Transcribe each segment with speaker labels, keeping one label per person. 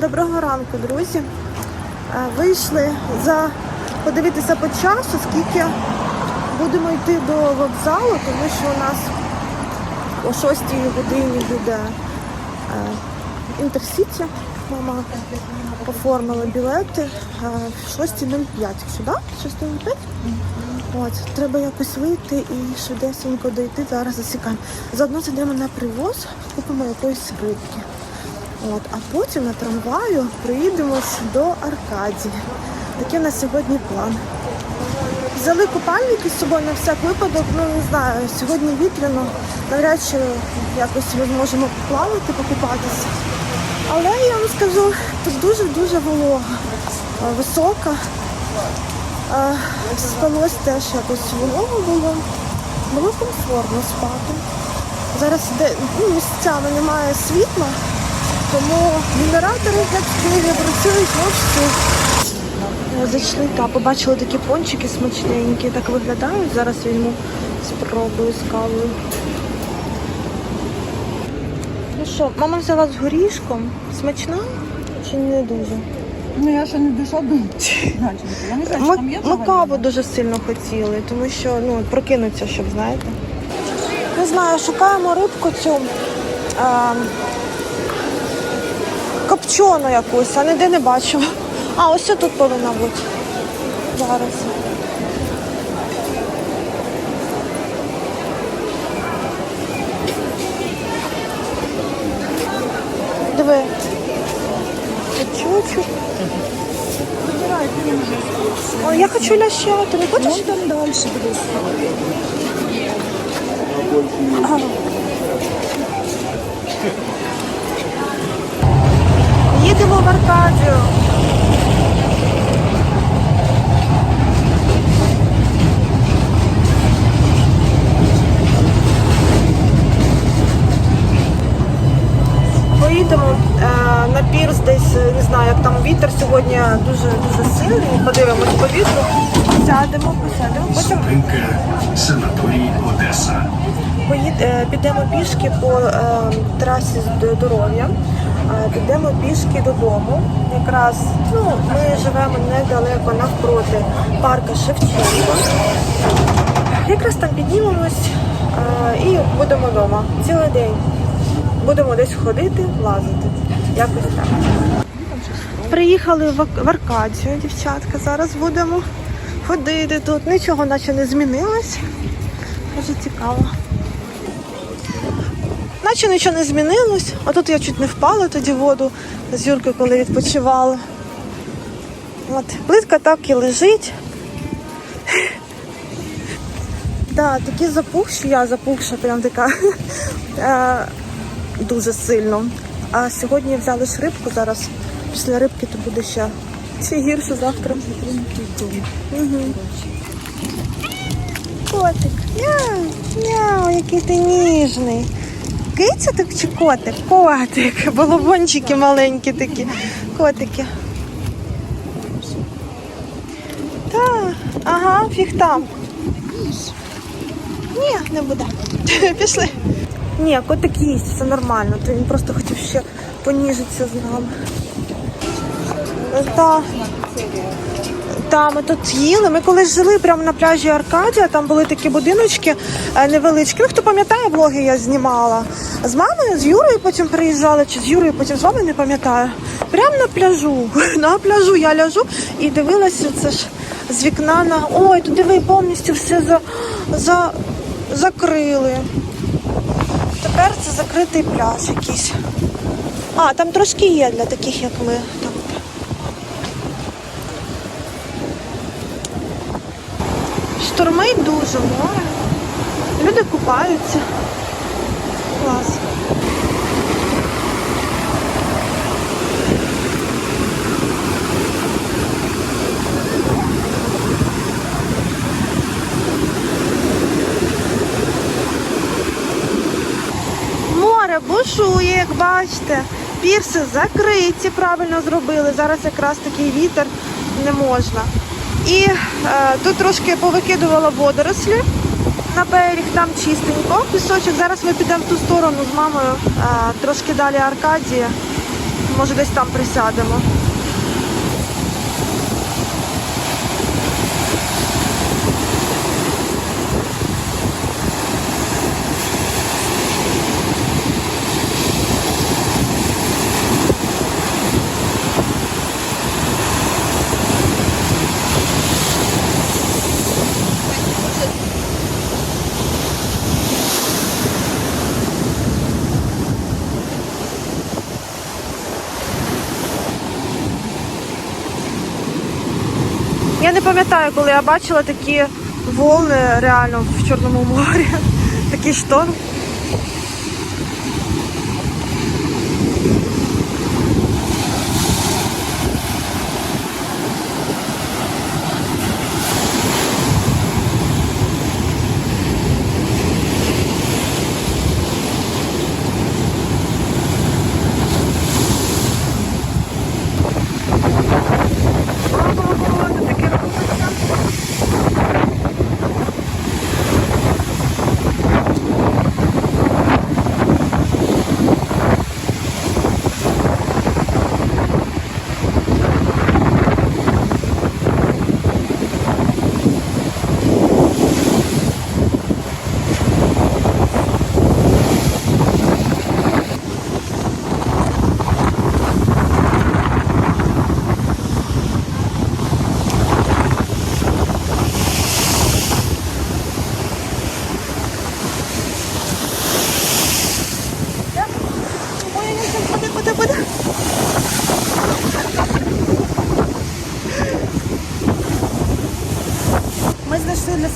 Speaker 1: Доброго ранку, друзі. Е, Вийшли за подивитися по часу, скільки будемо йти до вокзалу, тому що у нас о 6 годині буде е, інтерсіті. Мама оформила білети е, в 6.05. Якщо, да? 6.05? От, треба якось вийти і швидесенько дойти. Зараз засікаємо. Заодно зайдемо на привоз, купимо якоїсь рибки. От, а потім на трамваю приїдемось до Аркадії. Такий у нас сьогодні план. Взяли купальники з собою на всяк випадок, ну не знаю, сьогодні вітряно, навряд чи якось ми зможемо плавати, покупатися. Але я вам скажу, тут дуже-дуже волога, висока. Спалось теж якось волого було. Було комфортно спати. Зараз де, ну, місцями немає світла, тому генератори, як в працюють вовсю. Зайшли та побачили такі пончики смачненькі, так виглядають. Зараз візьму спробую з кавою. Ну що, мама взяла з горішком. Смачна чи не дуже?
Speaker 2: Ну я ще не дійшла до начинки. Я не знаю,
Speaker 1: Ми,
Speaker 2: там є
Speaker 1: ми каву дуже сильно хотіли, тому що ну, прокинуться, щоб знаєте. Не знаю, шукаємо рибку цю а, копчену якусь, а ніде не бачу. А, ось тут повинна бути. Зараз. Диви.
Speaker 2: Вибирай.
Speaker 1: О, я хочу ляща, ти не хочеш?
Speaker 2: Там далі буде.
Speaker 1: Їдемо в Аркадію. Поїдемо е, на пірс десь, е, не знаю, як там вітер сьогодні дуже дуже сильний. Подивимось по вітру. Сядемо, посядемо. Потім
Speaker 3: Зупинка санаторій Одеса.
Speaker 1: Поїд, е, підемо пішки по е, трасі з здоров'я, підемо пішки додому. Якраз ну, ми живемо недалеко навпроти парка Шевченка. Якраз там піднімемось і будемо вдома цілий день. Будемо десь ходити, лазити. Якось так. Приїхали в Аркадію, дівчатка. Зараз будемо ходити тут. Нічого наче не змінилось. Дуже цікаво. Наче нічого не змінилось. А тут я чуть не впала тоді в воду з Юркою, коли відпочивала. От, плитка так і лежить. Так, такі запухші, я запухша, прям така е, дуже сильно. А сьогодні взяли ж рибку зараз. Після рибки то буде ще, ще гірше завтра. Котик. Мяу, мяу, який ти ніжний. Киця так чи котик? Котик. Балабончики маленькі такі. Котики. Так, ага, фіг там. Ні, не буде. Пішли. Ні, котик їсть, все нормально. Він просто хотів ще поніжитися з нами. Так. Та, ми тут їли. Ми колись жили прямо на пляжі Аркадія, там були такі будиночки е, невеличкі. Ну, хто пам'ятає, влоги я знімала. З мамою, з Юрою потім приїжджали, чи з Юрою потім з вами не пам'ятаю. Прямо на пляжу. На пляжу я ляжу і дивилася це ж з вікна на. Ой, тут диви, повністю все за, за, закрили. Тепер це закритий пляж якийсь. А, там трошки є для таких, як ми. Штормить дуже море. Люди купаються. Клас. Море бушує, як бачите. Пірси закриті, правильно зробили. Зараз якраз такий вітер не можна. І е, тут трошки повикидувала водорослі на берег, там чистенько, пісочок. Зараз ми підемо в ту сторону з мамою, е, трошки далі Аркадія. може десь там присядемо. Я не пам'ятаю, коли я бачила такі волни реально в Чорному морі. Такий шторм.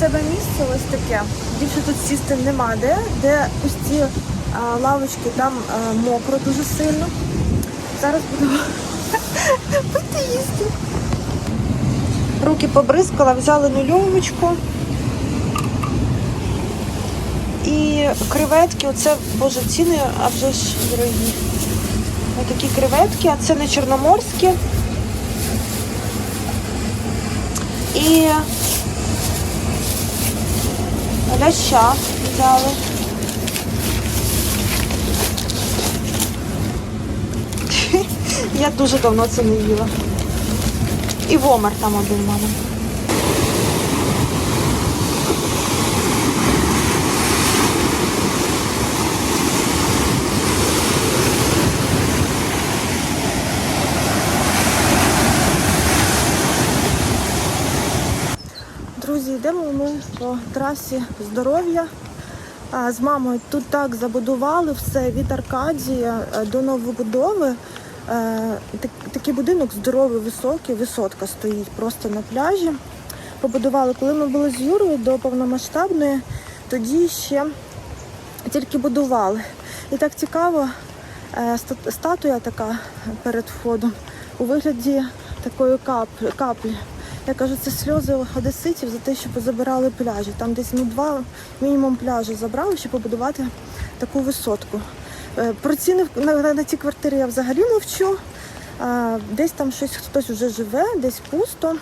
Speaker 1: Себе місце ось таке. Більше тут сісти нема де, де пусті а, лавочки, там а, мокро дуже сильно. Зараз будемо пити їсти. Руки побризкала, взяли нульовочку. І креветки, оце, боже, ціни, а вже ж дорогі. Ось такі креветки, а це не чорноморські. І ляща взяли. Я дуже давно це не їла. І вомер там один мама. Друзі, йдемо ми по здоров'я. З мамою тут так забудували все від Аркадія е, до новобудови. Е, Такий будинок здоровий, високий, висотка стоїть просто на пляжі. Побудували, коли ми були з Юрою до повномасштабної, тоді ще тільки будували. І так цікаво, е, статуя така перед входом у вигляді такої каплі. Я кажу, це сльози одеситів за те, що позабирали пляжі. Там десь ну, два мінімум пляжі забрали, щоб побудувати таку висотку. Е, Про ціни на, на, ці квартири я взагалі мовчу. Десь там щось хтось вже живе, десь пусто.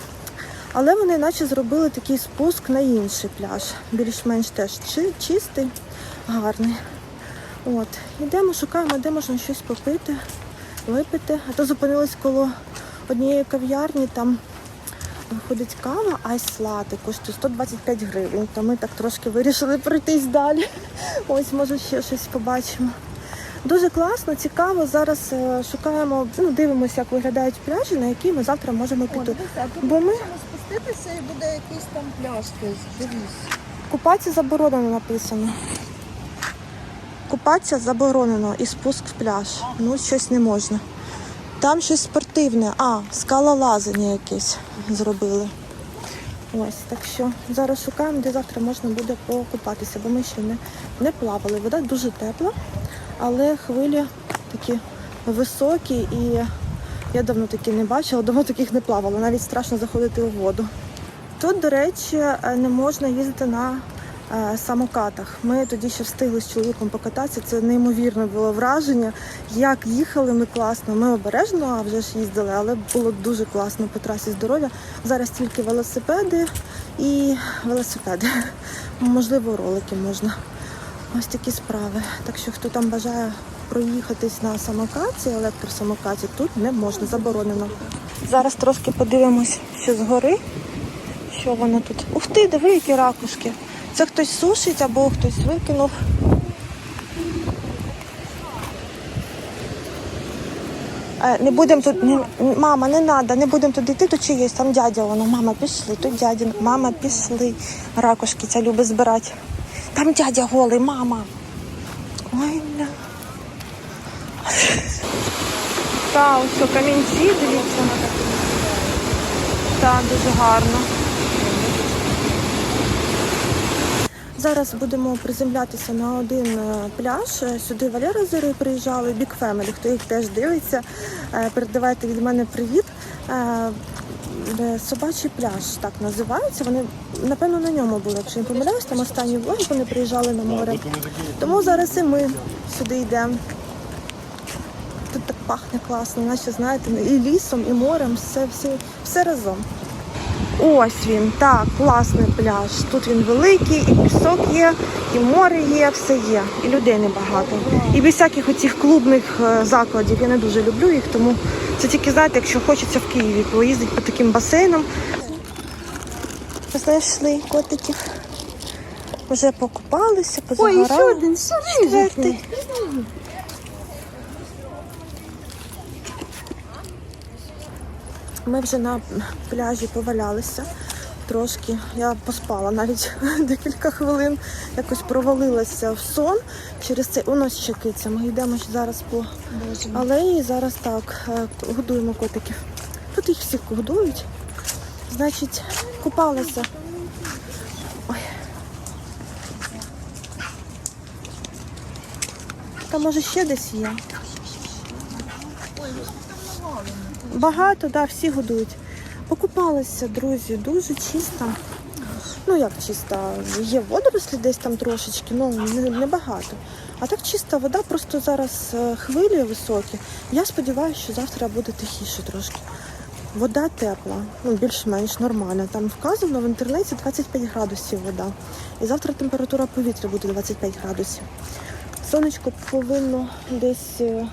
Speaker 1: Але вони наче зробили такий спуск на інший пляж. Більш-менш теж чи- чистий, гарний. От. Ідемо, шукаємо, де можна щось попити, випити. А то зупинились коло однієї кав'ярні, там виходить кава, айс лати коштує 125 гривень. То ми так трошки вирішили пройтись далі. Ось, може, ще щось побачимо. Дуже класно, цікаво. Зараз е, шукаємо, ну, дивимося, як виглядають пляжі, на які ми завтра можемо піти. Бо ми
Speaker 2: спуститися і буде якийсь там пляж. Дивись.
Speaker 1: купатися заборонено написано. Купатися заборонено і спуск в пляж. Ну, щось не можна. Там щось спортивне. А, скалолазання якесь зробили. Ось, так що зараз шукаємо, де завтра можна буде покупатися, бо ми ще не, не плавали. Вода дуже тепла, але хвилі такі високі і я давно такі не бачила, давно таких не плавала. Навіть страшно заходити у воду. Тут, до речі, е, не можна їздити на самокатах. Ми тоді ще встигли з чоловіком покататися. Це неймовірне було враження. Як їхали ми класно. Ми обережно а вже ж їздили, але було дуже класно по трасі здоров'я. Зараз тільки велосипеди і велосипеди. Можливо, ролики можна. Ось такі справи. Так що хто там бажає проїхатись на самокаті, електросамокаті тут не можна, заборонено. Зараз трошки подивимось, що згори, що воно тут. Ух ти, диви, які ракушки. Це хтось сушить або хтось викинув. Е, Не будемо тут, не, мама, не треба, не будемо туди йти, тут чи є, там дядя воно. Мама, пішли, тут дядя, мама, пішли. Ракушки ця любить збирати. Там дядя голий, мама. Ой, бля. Та, ось камінці, дивіться. Так, дуже гарно. Зараз будемо приземлятися на один е, пляж. Сюди Валера з Ірою приїжджали, Big Family, хто їх теж дивиться. Е, Передавайте від мене привіт. Е, Собачий пляж так називається. Вони напевно на ньому були, якщо не помиляюсь, там останні влоги вони приїжджали на море. Тому зараз і ми сюди йдемо. Тут так пахне класно, наче знаєте, і лісом, і морем, все, все, все разом. Ось він, так, класний пляж. Тут він великий, і пісок є, і море є, все є, і людей небагато. І без всяких оцих клубних е, закладів. Я не дуже люблю їх, тому це тільки, знаєте, якщо хочеться в Києві поїздити по таким басейнам. Знайшли котиків. Вже покупалися, позагорали.
Speaker 2: один,
Speaker 1: Четвертий. Ми вже на пляжі повалялися трошки. Я поспала навіть декілька хвилин, якось провалилася в сон. Через це у нас ще киця. Ми йдемо зараз по алеї. Зараз так е, годуємо котиків. Тут їх всіх годують. Значить, купалася. Ой. Та може ще десь є. Багато, да, всі годують. Покупалися, друзі, дуже чисто. Ну як чисто, є водорослі десь там трошечки, ну не- небагато. А так чиста вода, просто зараз е, хвилі високі. Я сподіваюся, що завтра буде тихіше трошки. Вода тепла, ну більш-менш нормальна. Там вказано в інтернеті 25 градусів вода. І завтра температура повітря буде 25 градусів. Сонечко повинно десь е,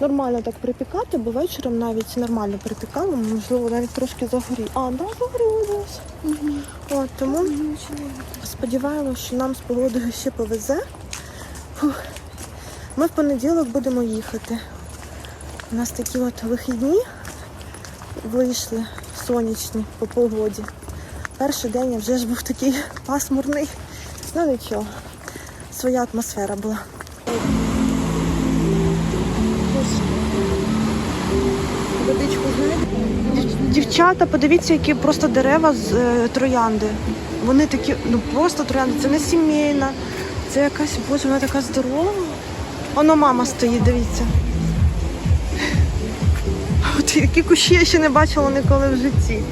Speaker 1: нормально так припікати, бо вечором навіть нормально припікало, можливо, навіть трошки загорі. А, да, загорілось. От, тому сподіваємося, що нам з погодою ще повезе. Фух. Ми в понеділок будемо їхати. У нас такі от вихідні вийшли сонячні по погоді. Перший день я вже ж був такий пасмурний. Ну нічого, своя атмосфера була. Водичку? Дівчата, подивіться, які просто дерева з е, троянди. Вони такі, ну просто троянди. Це не сімейна, це якась, боже, вона така здорова. Воно мама стоїть, дивіться. От які кущі я ще не бачила ніколи в житті.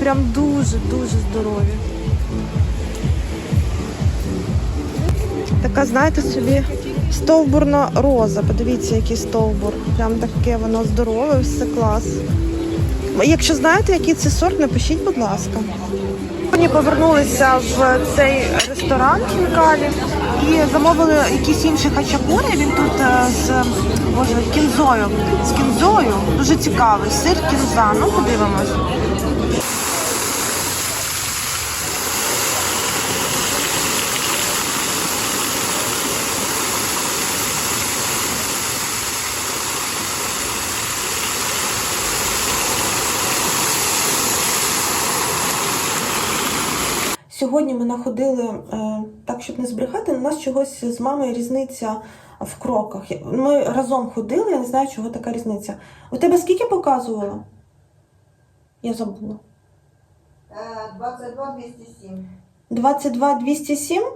Speaker 1: Прям дуже-дуже здорові. Така, знаєте, собі стовбурна роза. Подивіться, який стовбур. Прям таке воно здорове, все клас. Якщо знаєте, який це сорт, напишіть, будь ласка. Сьогодні повернулися в цей ресторан Хінкалі і замовили якісь інші хачапурі. Він тут е, з боже, кінзою. З кінзою. Дуже цікавий. Сир кінза. Ну, подивимось. Сьогодні ми находили, е, так щоб не збрехати, у нас чогось з мамою різниця в кроках. Ми разом ходили, я не знаю, чого така різниця. У тебе скільки показувало? Я забула.
Speaker 2: Е, 22 207.
Speaker 1: 22 207,
Speaker 2: Угу.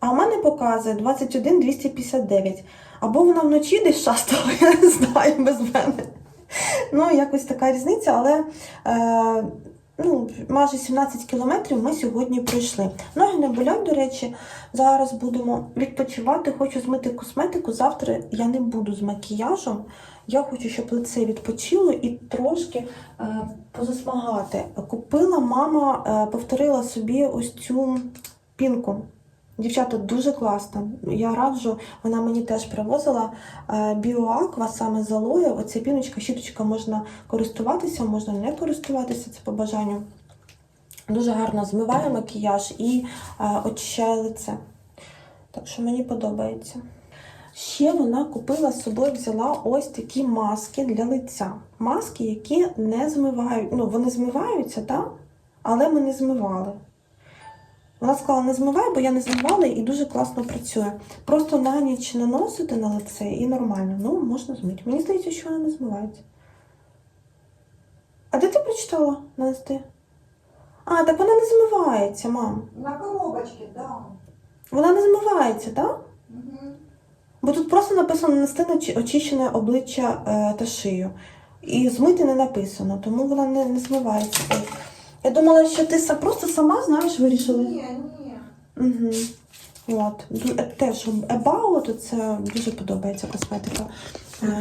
Speaker 1: а у мене показує 21 259. Або вона вночі десь шастала, я не знаю без мене. Ну, якось така різниця, але е, ну, майже 17 кілометрів ми сьогодні пройшли. Ноги не болять, до речі. Зараз будемо відпочивати. Хочу змити косметику. Завтра я не буду з макіяжем. Я хочу, щоб лице відпочило і трошки е, позасмагати. Купила мама, е, повторила собі ось цю пінку. Дівчата дуже класно. Я раджу, вона мені теж привозила е, біоаква саме з алоє. Оця піночка, щіточка можна користуватися, можна не користуватися, це по бажанню. Дуже гарно змиває макіяж і е, очищає лице. Так що мені подобається. Ще вона купила з собою, взяла ось такі маски для лиця. Маски, які не змивають. Ну, вони змиваються, так? Але ми не змивали. Вона сказала, не змивай, бо я не змивала і дуже класно працює. Просто на ніч наносити на лице і нормально. Ну, можна змити. Мені здається, що вона не змивається. А де ти прочитала нанести? А, так вона не змивається, мам.
Speaker 2: На коробочці, да.
Speaker 1: Вона не змивається, так?
Speaker 2: Угу.
Speaker 1: Бо тут просто написано нанести на очищене обличчя е, та шию. І змити не написано, тому вона не, не змивається. Я думала, що ти просто сама знаєш, вирішила.
Speaker 2: Ні, ні.
Speaker 1: Угу. От. Е, Теж About, це дуже подобається косметика.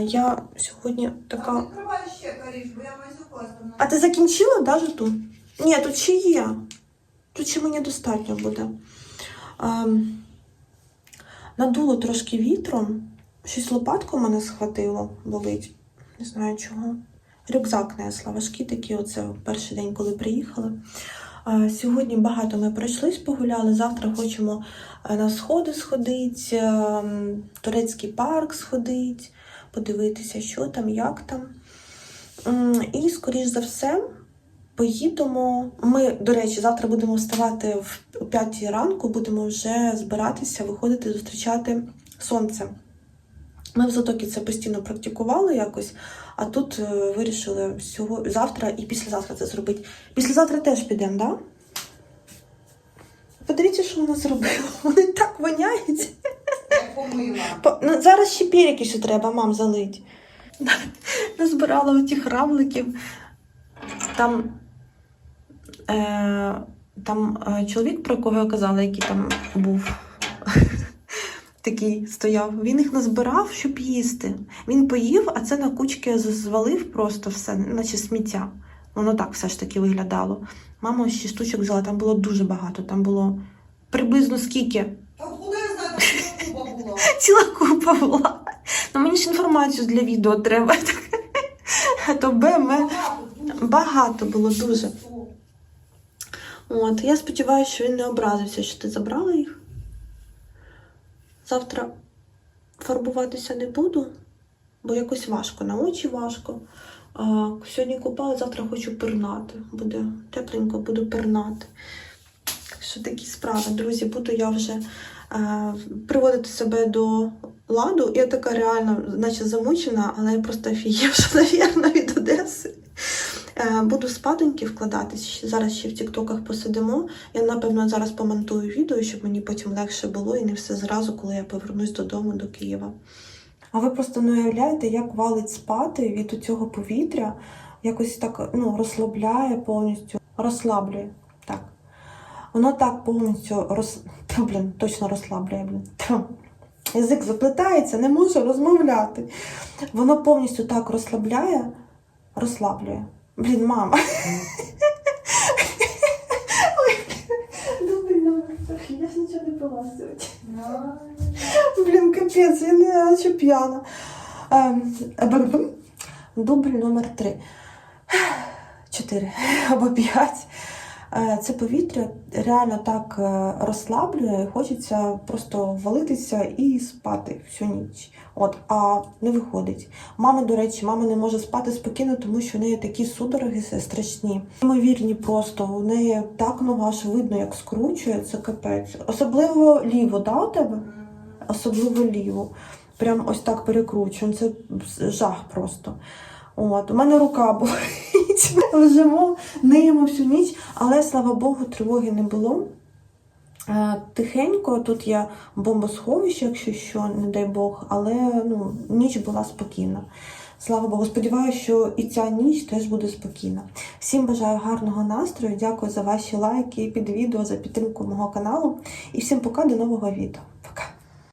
Speaker 1: Я сьогодні така.
Speaker 2: Відкривай ще, Каріш, бо я мазюку оставлю.
Speaker 1: А ти закінчила да, тут? Ні, тут ще є. Тут ще мені достатньо буде. Ем, надуло трошки вітром. Щось лопатку мене схватило, болить. Не знаю чого. Рюкзак несла, важкі такі, оце перший день, коли приїхали. Е, Сьогодні багато ми пройшлись, погуляли. Завтра хочемо е, на сходи сходити, ем, турецький парк сходити, подивитися, що там, як там. І, скоріш за все, поїдемо. Ми, до речі, завтра будемо вставати в 5 ранку, будемо вже збиратися, виходити, зустрічати сонце. Ми в Затокі це постійно практикували якось, а тут е, вирішили всього завтра і післязавтра це зробити. Післязавтра теж підемо, так? Да? Подивіться, що вона зробила. Вони так воняють.
Speaker 2: Я
Speaker 1: Ну, зараз ще піряки ще треба, мам, залить. Назбирала отих равликів. Там, е, там е, чоловік, про кого я казала, який там був. Такий стояв. Він їх назбирав, щоб їсти. Він поїв, а це на кучки звалив просто все, наче сміття. Воно так все ж таки виглядало. Мама ще штучок взяла, там було дуже багато. Там було приблизно скільки?
Speaker 2: Откуда я знаю, що куба була?
Speaker 1: Ціла купа була. Ну мені ж інформацію для відео треба. А то БМ
Speaker 2: багато
Speaker 1: було дуже. От, я сподіваюся, що він не образився, що ти забрала їх. Завтра фарбуватися не буду, бо якось важко, на очі важко. А, сьогодні купала, завтра хочу пирнати. Буде тепленько, буду пирнати. Так що такі справи, друзі, буду я вже е, приводити себе до ладу. Я така реально, наче замучена, але я просто офігівша, навірно, від Одеси. Е, Буду спаденьки вкладатись. Зараз ще в тіктоках посидимо. Я, напевно, зараз помонтую відео, щоб мені потім легше було і не все зразу, коли я повернусь додому до Києва. А ви просто не уявляєте, як валить спати від цього повітря, якось так ну, розслабляє повністю, розслаблює. Так. Воно так повністю роз... Та, блін, точно розслаблює, блін. Та. Язик заплетається, не можу розмовляти. Воно повністю так розслабляє, розслаблює. Блін, мама. Добрий номер, я ж нічого не пила сьогодні. Блін, капець, я не наче п'яна. Ем. Дубль номер три. Чотири або п'ять. Е, Це повітря реально так е, розслаблює, хочеться просто валитися і спати всю ніч. От, а не виходить. Мама, до речі, мама не може спати спокійно, тому що в неї такі судороги страшні. Ймовірні просто. У неї так нога аж видно, як скручує, це капець. Особливо ліво, да, у тебе? Особливо ліво. Прям ось так перекручуємо. Це жах просто. От, у мене рука болить. Лежимо, ниємо всю ніч, але слава Богу, тривоги не було. Е, Тихенько, тут є бомбосховище, якщо що, не дай Бог, але ну, ніч була спокійна. Слава Богу, сподіваюся, що і ця ніч теж буде спокійна. Всім бажаю гарного настрою. Дякую за ваші лайки під відео, за підтримку мого каналу. І всім пока до нового відео.